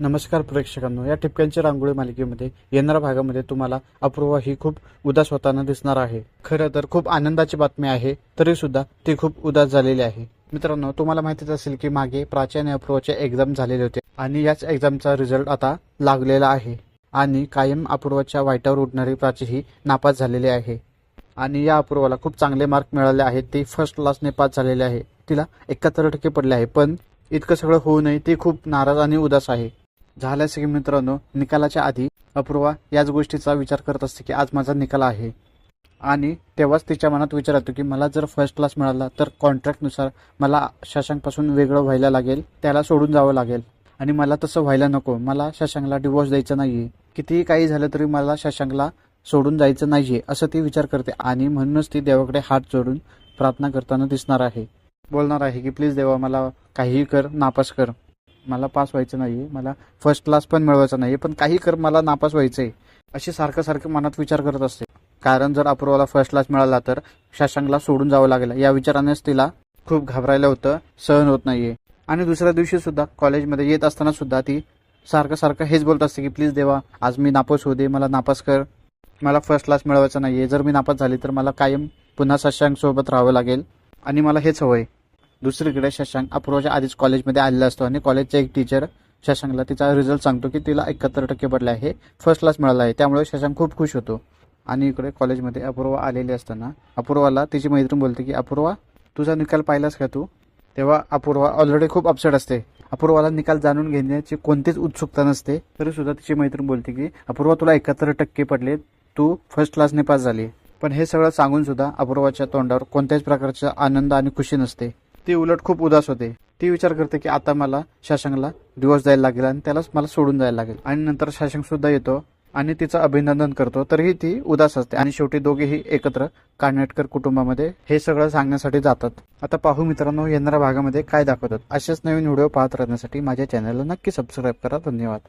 नमस्कार प्रेक्षकांनो या ठिपक्यांच्या रांगोळी मालिकेमध्ये येणाऱ्या भागामध्ये तुम्हाला अपूर्वा ही खूप उदास होताना दिसणार आहे. खरं तर खूप आनंदाची बातमी आहे तरी सुद्धा ती खूप उदास झालेली आहे. मित्रांनो तुम्हाला माहितीच असेल की मागे प्राची आणि अपूर्वाचे एक्झाम झालेले होते आणि याच एक्झामचा रिझल्ट आता लागलेला आहे. आणि कायम अपूर्वाच्या वाईटावर उठणारी प्राची ही नापास झालेली आहे. आणि या अपूर्वाला खूप चांगले मार्क मिळाले आहेत ती फर्स्ट क्लासने पास झालेली आहे. तिला एकाहत्तर टक्के पडले आहे पण इतकं सगळं होऊ नये ती खूप नाराज आणि उदास आहे. झाल्यास की मित्रांनो निकालाच्या आधी अपूर्वा याच गोष्टीचा विचार करत असते की आज माझा निकाल आहे. आणि तेव्हाच तिच्या मनात विचार येतो की मला जर फर्स्ट क्लास मिळाला तर कॉन्ट्रॅक्टनुसार मला शशांकपासून वेगळं व्हायला लागेल त्याला सोडून जावं लागेल. आणि मला तसं व्हायला नको मला शशांकला डिवोर्स द्यायचा नाहीये. कितीही काही झालं तरी मला शशांकला सोडून जायचं नाहीये असं ती विचार करते आणि म्हणूनच ती देवाकडे हात जोडून प्रार्थना करताना दिसणार आहे. बोलणार आहे की प्लीज देवा मला काहीही कर नापास कर. मला पास व्हायचं नाही मला फर्स्ट क्लास पण मिळवायचा नाही पण काही कर मला नापास व्हायचंय. अशी सारखं सारखं मनात विचार करत असते. कारण जर अपूर्वाला फर्स्ट क्लास मिळाला तर शशांकला सोडून जावं लागेल. या विचारानेच तिला खूप घाबरायला होतं सहन होत नाहीये. आणि दुसऱ्या दिवशी सुद्धा कॉलेजमध्ये येत असताना सुद्धा ती सारखं सारखं हेच बोलत असते की प्लीज देवा आज मी नापास होऊ दे मला नापास कर. मला फर्स्ट क्लास मिळवायचा नाहीये. जर मी नापास झाली तर मला कायम पुन्हा शशांक सोबत राहावं लागेल. आणि मला हेच हवंय. दुसरीकडे शशांक अपूर्वाच्या आधीच कॉलेजमध्ये आलेला असतो आणि कॉलेजचा एक टीचर शशांकला तिचा रिझल्ट सांगतो की तिला एकाहत्तर टक्के पडले आहे फर्स्ट क्लास मिळाला आहे. त्यामुळे शशांक खूप खुश होतो. आणि इकडे कॉलेजमध्ये अपूर्वा आलेली असताना अपूर्वाला तिची मैत्रीण बोलते की अपूर्वा तुझा निकाल पाहिलास का तू? तेव्हा अपूर्वा ऑलरेडी खूप अपसेट असते. अपूर्वाला निकाल जाणून घेण्याची कोणतीच उत्सुकता नसते. तरी सुद्धा तिची मैत्रीण बोलते की अपूर्वा तुला एकाहत्तर टक्के पडले. तू फर्स्ट क्लासने पास झाली. पण हे सगळं सांगून सुद्धा अपूर्वाच्या तोंडावर कोणत्याच प्रकारचा आनंद आणि खुशी नसते. ती उलट खूप उदास होते. ती विचार करते की आता मला शशांकला दिवस द्यायला लागेल आणि त्यालाच मला सोडून जायला लागेल. आणि नंतर शशांक सुद्धा येतो आणि तिचं अभिनंदन करतो तरीही ती उदास असते. आणि शेवटी दोघेही एकत्र कानेटकर कुटुंबामध्ये हे सगळं सांगण्यासाठी जातात. आता पाहू मित्रांनो येणाऱ्या भागामध्ये काय दाखवतात. असेच नवीन व्हिडिओ पाहत राहण्यासाठी माझ्या चॅनलला नक्की सबस्क्राईब करा. धन्यवाद.